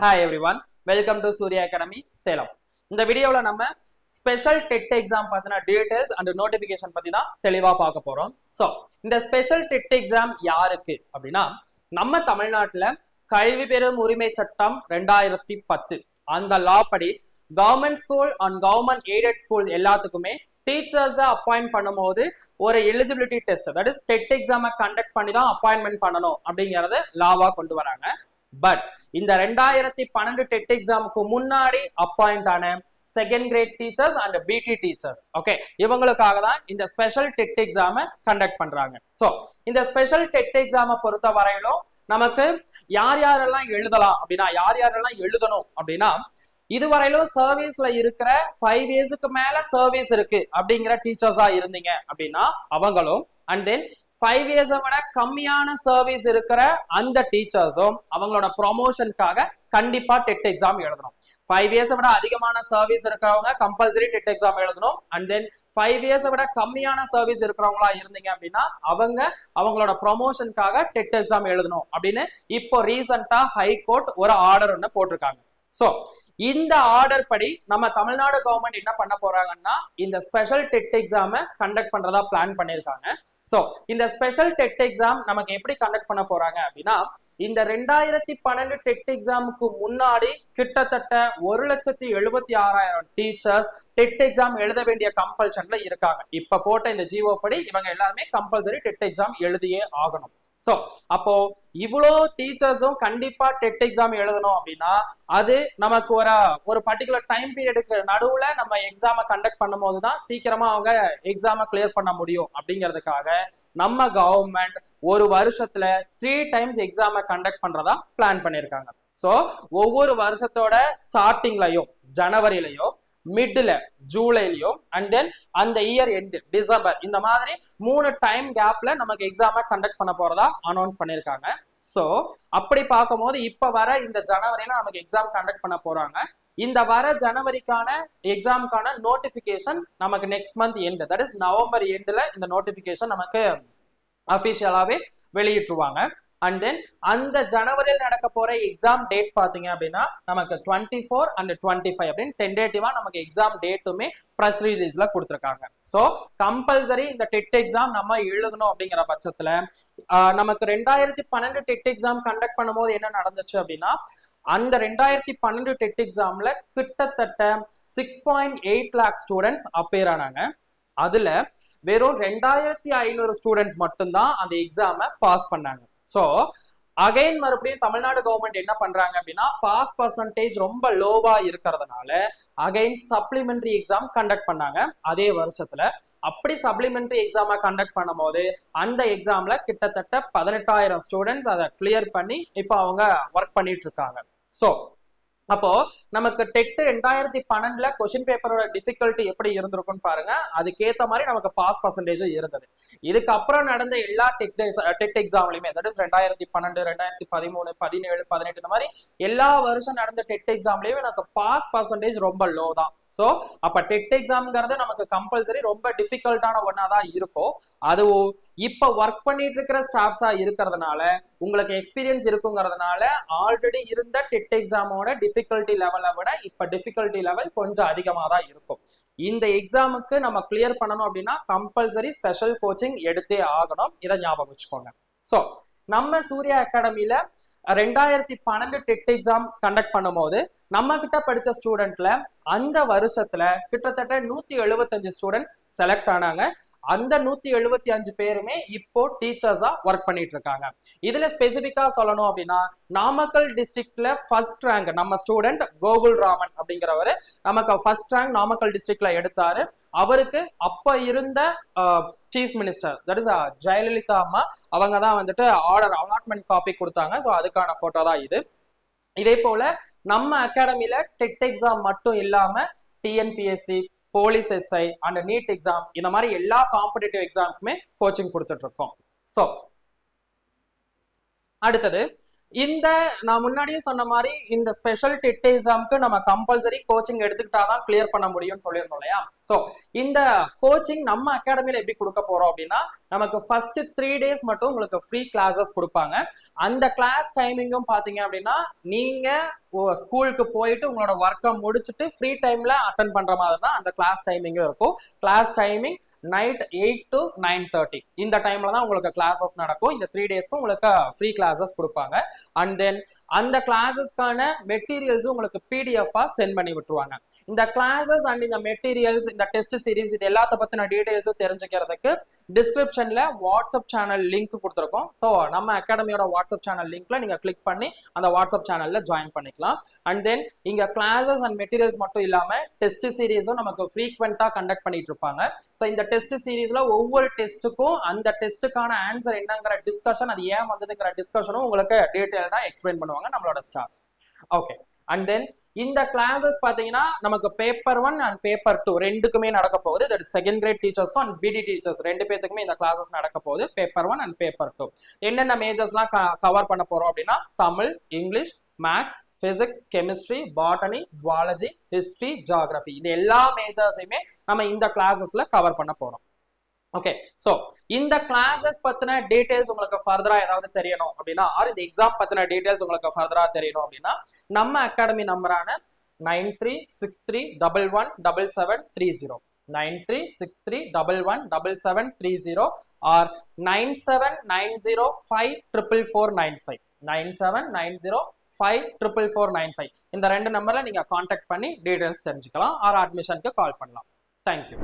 Hi everyone welcome to Surya academy Salem இந்த வீடியோவில் நம்ம ஸ்பெஷல் டெட் எக்ஸாம் பார்த்தீங்கன்னா டீடைல்ஸ் அண்ட் நோட்டிஃபிகேஷன் பற்றி தான் தெளிவாக பார்க்க போகிறோம் ஸோ இந்த ஸ்பெஷல் டெட் எக்ஸாம் யாருக்கு அப்படின்னா நம்ம தமிழ்நாட்டில் கல்வி பெறும் உரிமை சட்டம் ரெண்டாயிரத்தி பத்து. அந்த லா படி government school and government aided school எல்லாத்துக்குமே டீச்சர்ஸை அப்பாயிண்ட் பண்ணும்போது ஒரு eligibility test that is TET எக்ஸாமை கண்டக்ட் பண்ணி தான் அப்பாயின்மெண்ட் பண்ணணும் அப்படிங்கறத லாவா கொண்டு வராங்க. பட் இந்த ரெண்டாயிரத்தி பன்னெண்டு டெட் எக்ஸாமுக்கு முன்னாடி அப்பாயிண்ட் ஆன second grade teachers and PT teachers okay இவங்களுக்காக தான் இந்த ஸ்பெஷல் டெட் எக்ஸாமை கண்டக்ட் பண்றாங்க. ஸோ இந்த ஸ்பெஷல் டெட் எக்ஸாமை பொறுத்த வரையிலும் நமக்கு யார் யாரெல்லாம் எழுதலாம் அப்படின்னா யார் யாரெல்லாம் எழுதணும் அப்படின்னா இதுவரையிலும் சர்வீஸ்ல இருக்கிற ஃபைவ் இயர்ஸுக்கு மேல சர்வீஸ் இருக்கு அப்படிங்கிற டீச்சர்ஸா இருந்தீங்க அப்படின்னா அவங்களும் அண்ட் தென் ஃபைவ் இயர்ஸை விட கம்மியான சர்வீஸ் இருக்கிற அந்த டீச்சர்ஸும் அவங்களோட ப்ரொமோஷனுக்காக கண்டிப்பா டெட் எக்ஸாம் எழுதணும். ஃபைவ் இயர்ஸை விட அதிகமான சர்வீஸ் இருக்கிறவங்க கம்பல்சரி டெட் எக்ஸாம் எழுதணும். அண்ட் தென் ஃபைவ் இயர்ஸை விட கம்மியான சர்வீஸ் இருக்கிறவங்களா இருந்தீங்க அப்படின்னா அவங்க அவங்களோட ப்ரொமோஷனுக்காக டெட் எக்ஸாம் எழுதணும் அப்படின்னு இப்போ ரீசெண்டா ஹைகோர்ட் ஒரு ஆர்டர் ஒன்று போட்டிருக்காங்க. ஸோ இந்த ஆர்டர் படி நம்ம தமிழ்நாடு கவர்மெண்ட் என்ன பண்ண போறாங்கன்னா இந்த ஸ்பெஷல் டெட் எக்ஸாமை கண்டக்ட் பண்றதா பிளான் பண்ணியிருக்காங்க. ஸோ இந்த ஸ்பெஷல் டெட் எக்ஸாம் நமக்கு எப்படி கண்டக்ட் பண்ண போறாங்க அப்படின்னா இந்த ரெண்டாயிரத்தி பன்னெண்டு டெட் எக்ஸாமுக்கு முன்னாடி கிட்டத்தட்ட ஒரு லட்சத்தி எழுபத்தி ஆறாயிரம் டீச்சர்ஸ் டெட் எக்ஸாம் எழுத வேண்டிய கம்பல்ஷன்ல இருக்காங்க. இப்ப போட்ட இந்த ஜிஓ படி இவங்க எல்லாருமே கம்பல்சரி டெட் எக்ஸாம் எழுதியே ஆகணும். ஸோ அப்போ இவ்வளோ டீச்சர்ஸும் கண்டிப்பா டெட் எக்ஸாம் எழுதணும் அப்படின்னா அது நமக்கு ஒரு ஒரு பர்டிகுலர் டைம் பீரியடுக்கு நடுவுல நம்ம எக்ஸாமை கண்டக்ட் பண்ணும்போது தான் சீக்கிரமா அவங்க எக்ஸாமை கிளியர் பண்ண முடியும் அப்படிங்கிறதுக்காக நம்ம கவர்மெண்ட் ஒரு வருஷத்துல த்ரீ டைம்ஸ் எக்ஸாமை கண்டக்ட் பண்றதா பிளான் பண்ணியிருக்காங்க ஸோ ஒவ்வொரு வருஷத்தோட ஸ்டார்டிங்லயும் ஜனவரிலையோ மிட்ல ஜூலைலையும் அண்ட் தென் அந்த இயர் எண்டு டிசம்பர் இந்த மாதிரி மூணு டைம் கேப்ல நமக்கு எக்ஸாமை கண்டக்ட் பண்ண போறதா அனௌன்ஸ் பண்ணியிருக்காங்க ஸோ அப்படி பார்க்கும்போது இப்ப வர இந்த ஜனவரியில நமக்கு எக்ஸாம் கண்டக்ட் பண்ண போறாங்க. இந்த வர ஜனவரிக்கான எக்ஸாமுக்கான நோட்டிபிகேஷன் நமக்கு next month end that is November எண்டுல இந்த நோட்டிபிகேஷன் நமக்கு அபிஷியலாவே வெளியிட்டுருவாங்க. அண்ட் தென் அந்த ஜனவரியில் நடக்க போற எக்ஸாம் டேட் பாத்தீங்க அப்படின்னா நமக்கு twenty four and twenty five அப்படின்னு டென்டேட்டிவா நமக்கு எக்ஸாம் டேட்டுமே ப்ரெஸ் ரிலீஸ்ல கொடுத்துருக்காங்க. ஸோ கம்பல்சரி இந்த டெட் எக்ஸாம் நம்ம எழுதணும் அப்படிங்கிற பட்சத்துல நமக்கு ரெண்டாயிரத்தி பன்னெண்டு டெட் எக்ஸாம் கண்டக்ட் பண்ணும்போது என்ன நடந்துச்சு அப்படின்னா அந்த ரெண்டாயிரத்தி பன்னெண்டு டெட் எக்ஸாம்ல கிட்டத்தட்ட six point eight lakh students appear ஆனாங்க. அதுல வெறும் ரெண்டாயிரத்தி ஐநூறு ஸ்டூடெண்ட்ஸ் மட்டும்தான் அந்த எக்ஸாமை பாஸ் பண்ணாங்க. ஸோ அகைன் மறுபடியும் தமிழ்நாடு கவர்மெண்ட் என்ன பண்றாங்க அப்படின்னா பாஸ் பர்சன்டேஜ் ரொம்ப லோவா இருக்கிறதுனால அகைன் சப்ளிமெண்டரி எக்ஸாம் கண்டக்ட் பண்ணாங்க. அதே வருஷத்துல. அப்படி சப்ளிமெண்டரி எக்ஸாமை கண்டக்ட் பண்ணும்போது அந்த எக்ஸாம்ல கிட்டத்தட்ட பதினெட்டாயிரம் ஸ்டூடெண்ட்ஸ் அதை கிளியர் பண்ணி இப்போ அவங்க ஒர்க் பண்ணிட்டு இருக்காங்க. ஸோ அப்போ நமக்கு டெட் ரெண்டாயிரத்தி பன்னெண்டுல கொஸ்டின் பேப்பரோட டிஃபிகல்ட்டி எப்படி இருந்திருக்கும்னு பாருங்க. அதுக்கேத்த மாதிரி நமக்கு பாஸ் பர்சன்டேஜும் இருந்தது. இதுக்கப்புறம் நடந்த எல்லா டெட் டெட் எக்ஸாம்லயுமே தட் இஸ் ரெண்டாயிரத்தி பன்னெண்டு ரெண்டாயிரத்தி பதிமூணு பதினேழு பதினெட்டு இந்த மாதிரி எல்லா வருஷம் நடந்த டெட் எக்ஸாம்லயுமே நமக்கு பாஸ் பர்சன்டேஜ் ரொம்ப லோ தான். ஸோ அப்ப டெட் எக்ஸாம்ங்கிறது நமக்கு கம்பல்சரி ரொம்ப டிஃபிகல்ட்டான ஒன்றா தான் இருக்கும் அது இப்போ ஒர்க் பண்ணிட்டு இருக்கிற ஸ்டாஃப்ஸா இருக்கிறதுனால உங்களுக்கு எக்ஸ்பீரியன்ஸ் இருக்குங்கிறதுனால ஆல்ரெடி இருந்த டெட் எக்ஸாமோட டிஃபிகல்ட்டி லெவலை விட இப்ப டிஃபிகல்ட்டி லெவல் கொஞ்சம் அதிகமாக தான் இருக்கும். இந்த எக்ஸாமுக்கு நம்ம கிளியர் பண்ணணும் அப்படின்னா கம்பல்சரி ஸ்பெஷல் கோச்சிங் எடுத்தே ஆகணும். இதை ஞாபகம் வச்சுக்கோங்க. ஸோ நம்ம சூர்யா அகாடமியில ரெண்டாயிரத்தி பன்னெண்டு டெட் எக்ஸாம் கண்டக்ட் பண்ணும்போது நம்ம கிட்ட படிச்ச ஸ்டூடெண்ட்ல அந்த வருஷத்துல கிட்டத்தட்ட நூத்தி எழுபத்தஞ்சு ஸ்டூடெண்ட்ஸ் செலக்ட் ஆனாங்க. அந்த நூத்தி எழுபத்தி அஞ்சு பேருமே இப்போ டீச்சர்ஸா ஒர்க் பண்ணிட்டு இருக்காங்க. இதுல ஸ்பெசிபிக்கா சொல்லணும் அப்படின்னா நாமக்கல் டிஸ்ட்ரிக்ட்ல ஃபர்ஸ்ட் ரேங்க் நம்ம ஸ்டூடெண்ட் கோகுல் ராமன் அப்படிங்கிறவர் நமக்கு ஃபர்ஸ்ட் ரேங்க் நாமக்கல் டிஸ்ட்ரிக்ட்ல எடுத்தாரு. அவருக்கு அப்ப இருந்த chief minister that is Jayalalithaa அம்மா அவங்க தான் வந்துட்டு ஆர்டர் அலாட்மெண்ட் காப்பி கொடுத்தாங்க. ஸோ அதுக்கான போட்டோ தான் இது. இதே போல நம்ம அகாடமில டெட் எக்ஸாம் மட்டும் இல்லாம TNPSC police SI and NEET exam இந்த மாதிரி எல்லா காம்படிட்டிவ் எக்ஸாமுக்குமே கோச்சிங் கொடுத்துட்டு இருக்கோம். ஸோ அடுத்தது இந்த நான் முன்னாடியே சொன்ன மாதிரி இந்த ஸ்பெஷல் டெட் எக்ஸாம்க்கு நம்ம கம்பல்சரி கோச்சிங் எடுத்துக்கிட்டாதான் கிளியர் பண்ண முடியும்னு சொல்லியிருந்தோம் இல்லையா? ஸோ இந்த கோச்சிங் நம்ம அகாடமியில எப்படி கொடுக்க போறோம் அப்படின்னா நமக்கு ஃபர்ஸ்ட் த்ரீ டேஸ் மட்டும் உங்களுக்கு ஃப்ரீ கிளாஸஸ் கொடுப்பாங்க. அந்த கிளாஸ் டைமிங்கும் பாத்தீங்க அப்படின்னா நீங்க ஸ்கூலுக்கு போயிட்டு உங்களோட ஒர்க்கை முடிச்சுட்டு ஃப்ரீ டைம்ல அட்டன் பண்ற மாதிரி தான் அந்த கிளாஸ் டைமிங்கும் இருக்கும். Class timing night eight to nine thirty இந்த டைம்ல தான் உங்களுக்கு கிளாஸஸ் நடக்கும். இந்த த்ரீ டேஸ்க்கு உங்களுக்கு ஃப்ரீ கிளாஸஸ் கொடுப்பாங்க. அண்ட் தென் அந்த கிளாஸஸ்க்கான மெட்டீரியல்ஸும் உங்களுக்கு பிடிஎஃபா சென்ட் பண்ணி விட்டுருவாங்க. இந்த கிளாஸஸ் அண்ட் இந்த மெட்டீரியல்ஸ் இந்த டெஸ்ட் சீரிஸ் இது எல்லாத்த பத்தின டீடைல்ஸும் தெரிஞ்சுக்கிறதுக்கு டிஸ்கிரிப்ஷன்ல வாட்ஸ்அப் சேனல் லிங்க் கொடுத்துருக்கோம். ஸோ நம்ம அகாடமியோட வாட்ஸ்அப் சேனல் லிங்க்ல நீங்க கிளிக் பண்ணி அந்த வாட்ஸ்அப் சேனல்ல ஜாயின் பண்ணிக்கலாம். அண்ட் தென் இங்க கிளாஸஸ் அண்ட் மெட்டீரியல்ஸ் மட்டும் இல்லாம டெஸ்ட் சீரிஸும் நமக்கு ஃப்ரீக்வெண்டா கண்டக்ட் பண்ணிட்டு இருப்பாங்க. ஸோ இந்த டெஸ்ட் சீரீஸ்ல ஒவ்வொரு டெஸ்ட்டுக்கும் அந்த டெஸ்ட்டுக்கான ஆன்சர் என்னங்கிற டிஸ்கஷன் அது ஏன் வந்ததுங்கிற டிஸ்கஷனும் உங்களுக்கு டீட்டெயில்டா எக்ஸ்பிளைன் பண்ணுவாங்க நம்மளோட ஸ்டாஃப்ஸ் ஓகே அண்ட் தென் இந்த கிளாஸஸ் பாத்தீங்கன்னா நமக்கு paper one and paper two ரெண்டுக்குமே நடக்க போகுது. தட் செகண்ட் கிரேட் டீச்சர்ஸ்க்கும் அண்ட் பிடி டீச்சர்ஸ் ரெண்டு பேத்துக்குமே இந்த கிளாஸஸ் நடக்க போகுது. Paper one and paper two என்னென்ன மேஜர்ஸ்லாம் கவர் பண்ண போறோம் அப்படின்னா Tamil English maths physics chemistry botany zoology history geography இது எல்லா மேஜர்ஸையுமே நம்ம இந்த கிளாஸஸ்ல கவர் பண்ண போறோம். ஓகே சோ இந்த கிளாஸஸ் பத்தின டீடைல்ஸ் உங்களுக்கு ஃபர்தரா ஏதாவது தெரியணும் அப்படின்னா ஆர் இந்த எக்ஸாம் பத்தின டீடைல்ஸ் உங்களுக்கு ஃபர்தரா தெரியணும் அப்படின்னா நம்ம அகாடமி நம்பரான nine three six three double one double seven three zero nine three six three double one double seven three zero or nine seven nine zero five triple four nine five nine seven nine zero five triple four nine five இந்த ரெண்டு நம்பரில் நீங்கள் contact பண்ணி details தெரிஞ்சுக்கலாம். R அட்மிஷனுக்கு கால் பண்ணலாம். Thank you